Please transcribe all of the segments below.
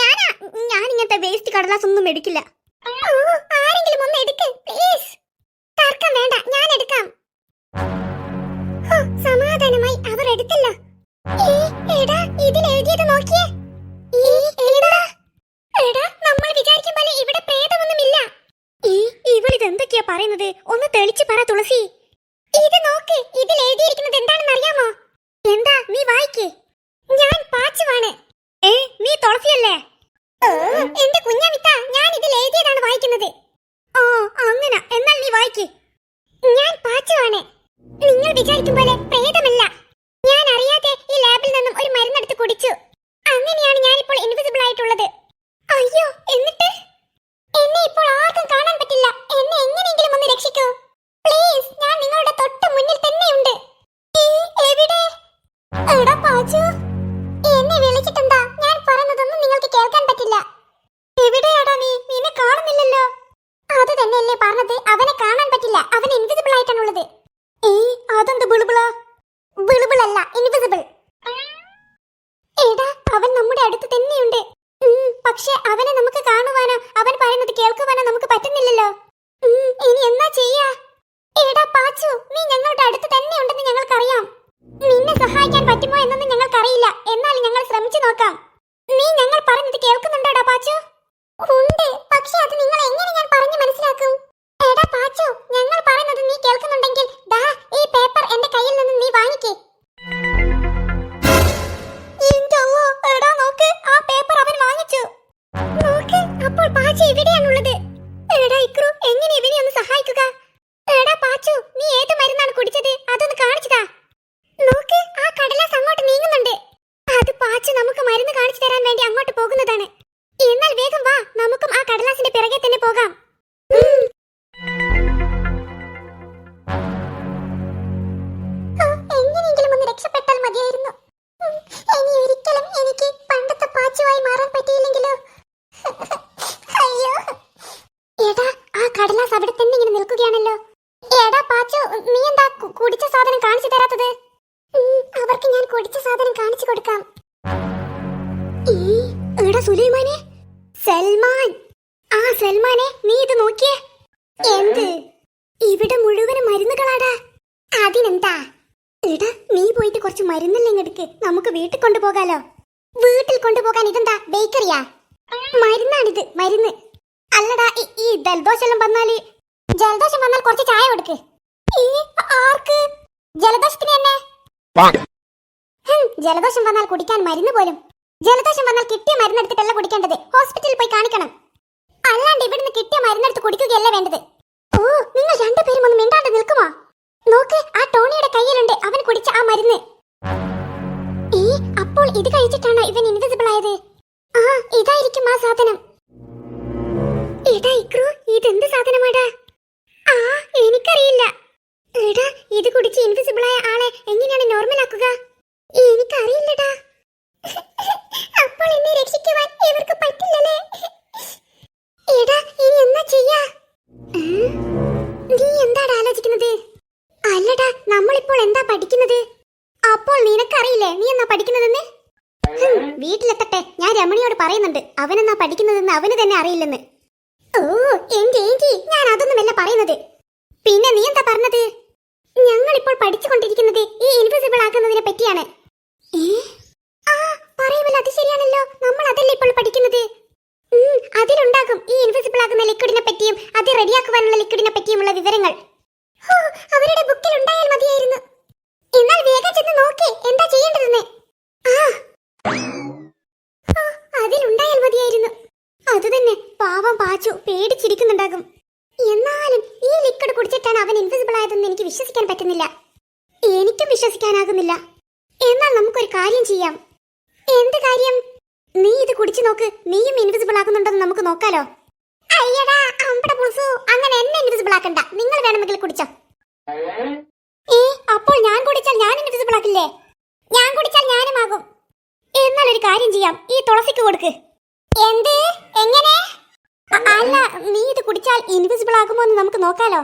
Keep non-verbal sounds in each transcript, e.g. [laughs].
ഞാനാ ഞാൻ ഇങ്ങനത്തെ വേസ്റ്റ് കടലാസ് ഒന്നും എടുക്കില്ല. ആരെങ്കിലും ഒന്ന് എടുക്ക് പ്ലീസ് തർക്കം വേണ്ട ഞാൻ എടുക്കാം. സമാധാനമായി അവർ എടുത്തല്ലോ. ഏ, എടാ ഇതിൽ എഴുതിയത് നോക്കിയേ. ഇനി എന്നാ ചെയ്യാ? എടാ പാച്ചു നീ ഞങ്ങളുടെ അടുത്ത് തന്നെ ഉണ്ടെന്ന് ഞങ്ങൾക്കറിയാം. നിന്നെ സഹായിക്കാൻ പറ്റുമോ എന്നൊന്നും ഞങ്ങൾക്കറിയില്ല. എന്നാലും ഞങ്ങൾ ശ്രമിച്ചു നോക്കാം. നീ ഞങ്ങൾ പറഞ്ഞത് കേൾക്കുന്നുണ്ടോടാ പാച്ചു? ഉണ്ട് പക്ഷെ അത് നിങ്ങൾ എങ്ങനെ ഞാൻ പറഞ്ഞു മനസ്സിലാക്കും? എടാ പാച്ചു ഞങ്ങൾ പറയുന്നത് വേണ്ടി അങ്ങോട്ട് പോകുന്നതാണ്. എടാ സുലൈമാനെ. സൽമാൻ. ആ സൽമാനെ നീ ഇത് നോക്കിയേ. എന്ത്? ഇവിടെ മുഴുവനും മരുന്നുകളാടാ. അതിനെന്താ? എടാ നീ പോയിട്ട് കുറച്ച് മരുന്നെല്ലാം എടുക്ക്. നമുക്ക് വീട്ടിൽ കൊണ്ടുപോകാലോ. വീട്ടിൽ കൊണ്ടുപോകാൻ ഇതെന്താ? ബേക്കറിയാ? മരുന്നാണിത് മരുന്ന്. അല്ലടാ ഈ- ഈ ജലദോഷം വന്നാൽ ജലദോഷം വന്നാൽ കുറച്ച് ചായ കൊടുക്ക്. ഈ ആർക്ക്? ജലദോഷത്തിന് തന്നെ? ഹും, ജലദോഷം വന്നാൽ കുടിക്കാൻ മരുന്ന് പോലും. ജലദോഷം വന്നാൽ കിട്ടിയ മരുന്നെടുത്തിട്ടല്ല കുടിക്കേണ്ടത് ഹോസ്പിറ്റലിൽ പോയി കാണിക്കണം. അല്ലാണ്ട് ഇവിടുന്ന് കിട്ടിയ മരുന്നെടുത്ത് കുടിക്കുകയല്ല വേണ്ടത്? ഓ നിങ്ങൾ രണ്ടുപേരും ഒന്ന് മിണ്ടാണ്ട് നിൽക്കുമോ? നോക്ക് ആ ടോണിയുടെ കയ്യിലുണ്ട്. അവൻ കുടിച്ച ആ മരുന്ന്. ഏ അപ്പോൾ ഇത് കഴിച്ചിട്ടാണോ ഇവൻ ഇൻവിസിബിൾ ആയത്? ആ ഇതായിരിക്കും ആ സാധനം. എടാ ഇക്രു ഇതെന്ത് സാധനമാടാ? ആ എനിക്കറിയില്ല. എടാ ഇത് കുടിച്ച് ഇൻവിസിബിൾ ആയ ആളെ എങ്ങനെയാണ് നോർമൽ ആക്കുക? എനിക്കറിയില്ലടാ. അപ്പോൾ എന്നെ രക്ഷിക്കുവാൻ ഇവർക്ക് പറ്റില്ലല്ലേ? എടാ ഇനി എന്നാ ചെയ്യാ? നീ എന്താടാ ആലോചിക്കുന്നത്? അല്ലടാ നമ്മളിപ്പോൾ എന്താ പഠിക്കുന്നത്? അപ്പോൾ നിനക്കറിയില്ലേ നീ എന്നാ പഠിക്കുന്നതെന്ന്? വീട്ടിലെത്തട്ടെ ഞാൻ രമണിയോട് പറയുന്നുണ്ട്. അവനെന്നാ പഠിക്കുന്നതെന്ന് അവന് തന്നെ അറിയില്ലെന്ന്. ഓ എന്റെ ഏന്റി ഞാൻ അതൊന്നുമല്ല പറയുന്നത്. പിന്നെ നീ എന്താ പറഞ്ഞത്? ഞങ്ങൾ ഇപ്പോൾ പഠിച്ചുകൊണ്ടിരിക്കുന്നത് ഈ ഇൻവിസിബിൾ ആക്കുന്നതിനെ പറ്റിയാണ് ഏ? ആ പറയുമല്ലോ അത് ശരിയാണല്ലോ നമ്മൾ അതല്ലേ ഇപ്പോൾ പഠിക്കുന്നത് ഉം, അതിലുണ്ടാകും ഈ ഇൻവിസിബിൾ ആകുന്ന ലിക്വിഡിനെ പറ്റിയും അത് റെഡിയാക്കുവാനുള്ള ലിക്വിഡിനെ പറ്റിയുമുള്ള വിവരങ്ങൾ ഹോ, അവരുടെ ബുക്കിൽ ഉണ്ടായാൽ മതിയായിരുന്നു എന്നാൽ വേഗം ചെന്ന് നോക്കേ എന്താ ചെയ്യേണ്ടതെന്ന് ആ ഹോ, അതിലുണ്ടായാൽ മതിയായിരുന്നു അത് തന്നെ പാവം പാച്ചു പേടിച്ചിരിക്കുന്നുണ്ടാകും. എന്നാലും ഈ ലിക്വിഡ് കുടിച്ചിട്ടാണ് അവൻ ഇൻവിസിബിൾ ആയതെന്ന് എനിക്ക് വിശ്വസിക്കാൻ പറ്റുന്നില്ല. എനിക്കും വിശ്വസിക്കാനാകുന്നില്ല. എന്നാൽ നമുക്കൊരു കാര്യം ചെയ്യാം. എന്ത് കാര്യം? നീ ഇത് കുടിച്ചു നോക്ക്. നീയും ഇൻവിസിബിൾ ആകുന്നുണ്ടെന്ന് നമുക്ക് നോക്കാലോ. അയ്യടാ അമ്പട പുളുസു. അങ്ങനെ എന്നെ ഇൻവിസിബിൾ ആക്കണ്ട. നിങ്ങൾ വേണമെങ്കിൽ കുടിച്ചോ. ഏ അപ്പോൾ ഞാൻ കുടിച്ചാൽ ഞാൻ ഇൻവിസിബിൾ ആക്കില്ലേ? ഞാൻ കുടിച്ചാൽ ഞാനും ആകും എന്നാൽ ഒരു കാര്യം ചെയ്യാം. ഈ തുളസിക്ക് കൊടുക്ക്. എന്ത്? എങ്ങനെ? അല്ല നീ ഇത് കുടിച്ചാൽ ഇൻവിസിബിൾ ആകുമോ എന്ന് നമുക്ക് നോക്കാലോ.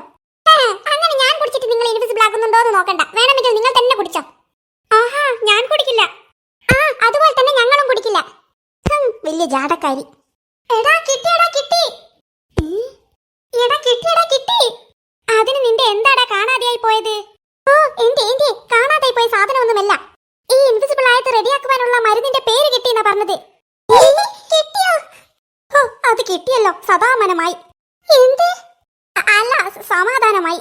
അങ്ങനെ ഞാൻ കുടിച്ചിട്ട് നിങ്ങൾ ഇൻവിസിബിൾ ആകുന്നുണ്ടോ എന്ന് നോക്കണ്ട. വേണമെങ്കിൽ നിങ്ങൾ തന്നെ കുടിച്ചോ. ആഹാ ഞാൻ കുടിക്കില്ല. ആ അതുപോലെ തന്നെ ഞങ്ങളും കുടിക്കില്ല. വലിയ ജാടക്കാരി. എടാ കിട്ടി. ഉം. എടാ കിട്ടിയടാ കിട്ടി. അതിന് നിന്റെ എന്താടാ കാണാതെയായി പോയത്? ഓ എന്റെ എന്റെ കാണാതായി പോയ സാധനമൊന്നുമല്ല. ഈ ഇൻവിസിബിൾ ആയത് റെഡിയാക്കുവാനുള്ള മരുന്നിന്റെ പേര് കിട്ടിയെന്നാ പറഞ്ഞത്. കിട്ടിയോ? അത് കിട്ടിയല്ലോ. സദാമനമായി എന്ത്? അല്ല സമാധാനമായി.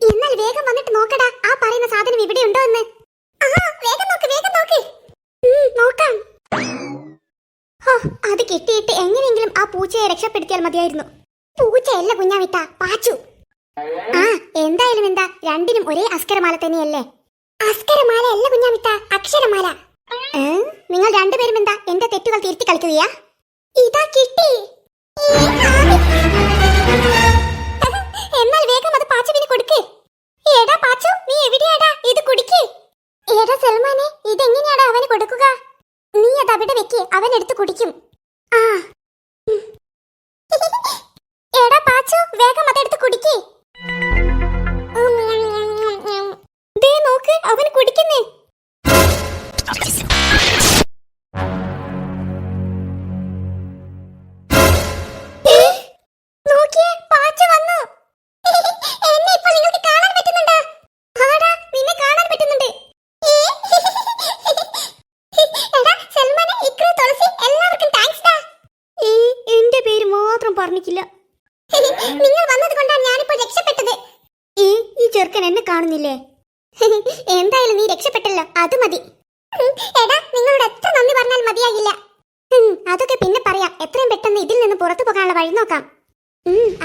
എന്നാൽ വേഗം വന്നിട്ട് നോക്കടാ. ആ പറയുന്ന സാധനം ഇവിടെ ഉണ്ടോ എന്ന്? വേഗം നോക്ക് വേഗം നോക്ക്. നോക്കാം. അത് കിട്ടിയിട്ട് എങ്ങനെയെങ്കിലും ആ പൂച്ചയെ രക്ഷപ്പെടുത്തിയാൽ മതിയായിരുന്നു. പൂച്ചയല്ല കുഞ്ഞാവിട്ട പാച്ചു. ആ എന്തായാലും എന്താ രണ്ടിനും ഒരേ അസ്കരമാല തന്നെയല്ലേ? അസ്കരമാല അല്ല കുഞ്ഞാവിട്ട അക്ഷരമാല? നിങ്ങൾ രണ്ടുപേരും എന്താ എന്റെ തെറ്റുകൾ തിരുത്തി കളിക്കുകയാ? ഇതാ കിട്ടി. എന്നാൽ വേഗം അത് പാച്ചുവിന് കൊടുക്ക്. എടാ പാച്ചു നീ എവിടെയാടാ? ഇത് കുടിക്ക്. എടാ സൽമാനെ ഇതെങ്ങനെയാടാ അവന് കൊടുക്കുക? നീ അത് അവിടെ വെക്ക് അവൻ എടുത്ത് കുടിക്കും. ആ. എടാ പാച്ചു വേഗം അതെടുത്ത് കുടിക്ക്. നോക്ക് അവൻ കുടിക്കുന്നേ. കാണുന്നില്ലേ [laughs] എന്തായാലും നീ രക്ഷപ്പെട്ടല്ലോ. അത് മതി. എടാ നിങ്ങളോട് എത്ര നന്ദി പറഞ്ഞാൽ മതിയാകില്ല അതൊക്കെ പിന്നെ പറയാം. എത്രയും പെട്ടെന്ന് ഇതിൽ നിന്ന് പുറത്തു പോകാനുള്ള വഴി നോക്കാം.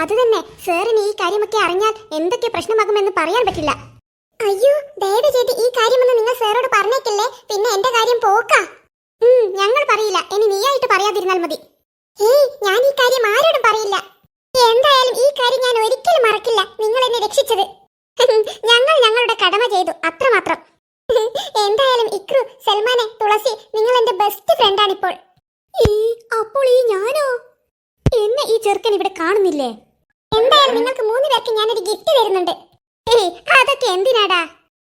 അത് തന്നെ. സാറിന് ഈ കാര്യമൊക്കെ അറിഞ്ഞാൽ എന്തൊക്കെ പ്രശ്നമാകുമെന്ന് പറയാൻ പറ്റില്ല. അയ്യോ ദയവ് ചെയ്ത് ഈ കാര്യമൊന്നും നിങ്ങൾ സാറോട് പറഞ്ഞേക്കല്ലേ? പിന്നെ എന്റെ കാര്യം പോക്കാ. ഞങ്ങൾ പറയില്ല. ഇനി നീയായിട്ട് പറയാതിരുന്നാൽ മതി. ഏയ് ഞാൻ ഈ കാര്യം ആരോടും പറയില്ല. എന്തായാലും ഈ കാര്യം ഞാൻ ഒരിക്കലും മറക്കില്ല. നിങ്ങൾ എന്നെ രക്ഷിച്ചത്. [laughs] ഞങ്ങൾ ഞങ്ങളുടെ കടമ ചെയ്തു അത്രമാത്രം. [laughs] എന്തായാലും ഇക്രു സൽമാനെ തുളസി നിങ്ങൾ എന്റെ ബെസ്റ്റ് ഫ്രണ്ടാണ് ഇപ്പോൾ അപ്പോൾ ഈ ഞാനോ? എന്നെ ഈ ചെറുക്കൻ ഇവിടെ കാണുന്നില്ലേ? എന്തായാലും നിങ്ങൾക്ക് മൂന്ന് പേർക്ക് ഞാനൊരു ഗിഫ്റ്റ് തരുന്നുണ്ട്. അതൊക്കെ എന്തിനാടാ?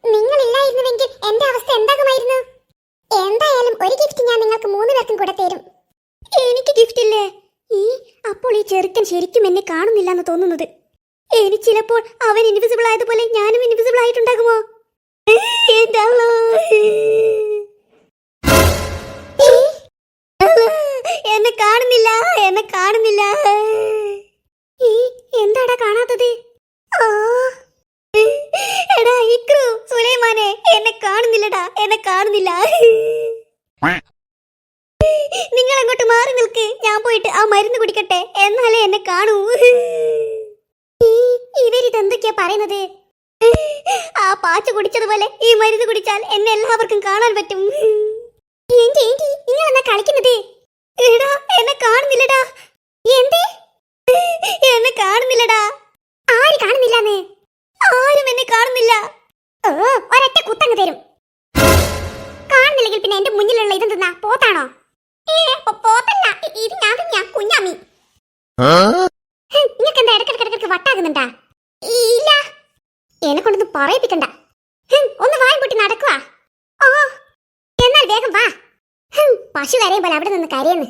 നിങ്ങൾ ഇല്ലായിരുന്നുവെങ്കിൽ എന്റെ അവസ്ഥ എന്താകുമായിരുന്നു? എന്തായാലും ഒരു ഗിഫ്റ്റ് ഞാൻ നിങ്ങൾക്ക് മൂന്ന് പേർക്കും കൂടെ തരും. എനിക്ക് ഗിഫ്റ്റ് ഇല്ലേ? ഈ അപ്പോൾ ഈ ചെറുക്കൻ ശരിക്കും എന്നെ കാണുന്നില്ല എന്ന് തോന്നുന്നത്. ഇനി ചിലപ്പോൾ അവൻ ഇൻവിസിബിൾ ആയതുപോലെ ഞാനും ഇൻവിസിബിൾ ആയിട്ടുണ്ടാകുമോ. എന്നെ കാണുന്നില്ല എന്നെ കാണുന്നില്ല. എന്താടാ കാണാത്തത്? എടാ ഇക്രു സുലൈമാനെ എന്നെ കാണുന്നില്ലടാ എന്നെ കാണുന്നില്ല. നിങ്ങൾ അങ്ങോട്ട് മാറി നിൽക്ക്. ഞാൻ പോയിട്ട് ആ മരുന്ന് കുടിക്കട്ടെ എന്നാലേ എന്നെ കാണൂ. ഇവരിതെന്തൊക്കെയാ പറയുന്നത്? ആ പാച്ച കുടിച്ചതുപോലെ ഈ മരുന്ന് കുടിച്ചാൽ എന്നെ എല്ലാവർക്കും കാണാൻ പറ്റും. ഏന്റി ഏന്റി നിങ്ങൾ എന്നാ കളിക്കുന്നത്? എടാ എന്നെ കാണുന്നില്ലടാ. എന്തേ? എന്നെ കാണുന്നില്ലടാ. ആര് കാണുന്നില്ലെന്ന്? ആരും എന്നെ കാണുന്നില്ല. ഓ ഒരൊറ്റ കുത്തങ്ങ് തരും. കാണുന്നില്ലെങ്കിൽ പിന്നെ എന്റെ മുന്നിലുള്ള ഇതെന്തെന്നാ? പോത്താണോ? ഏ, പോത്തല്ല. ഇത് ഞാൻ തന്നെയാ കുഞ്ഞാമി. നിങ്ങൾക്ക് എന്താ ഇടക്കിടക്കിടക്ക് വട്ടാകുന്നുണ്ടാ? ഇല്ല. എന്നെ കൊണ്ടൊന്നും പറയിപ്പിക്കണ്ട. ഒന്ന് വായും പൊട്ടി നടക്കുക ഓ എന്നാൽ വേഗം വാ. പശു കരയുമ്പോൾ അവിടെ നിന്ന് കരയുന്നു.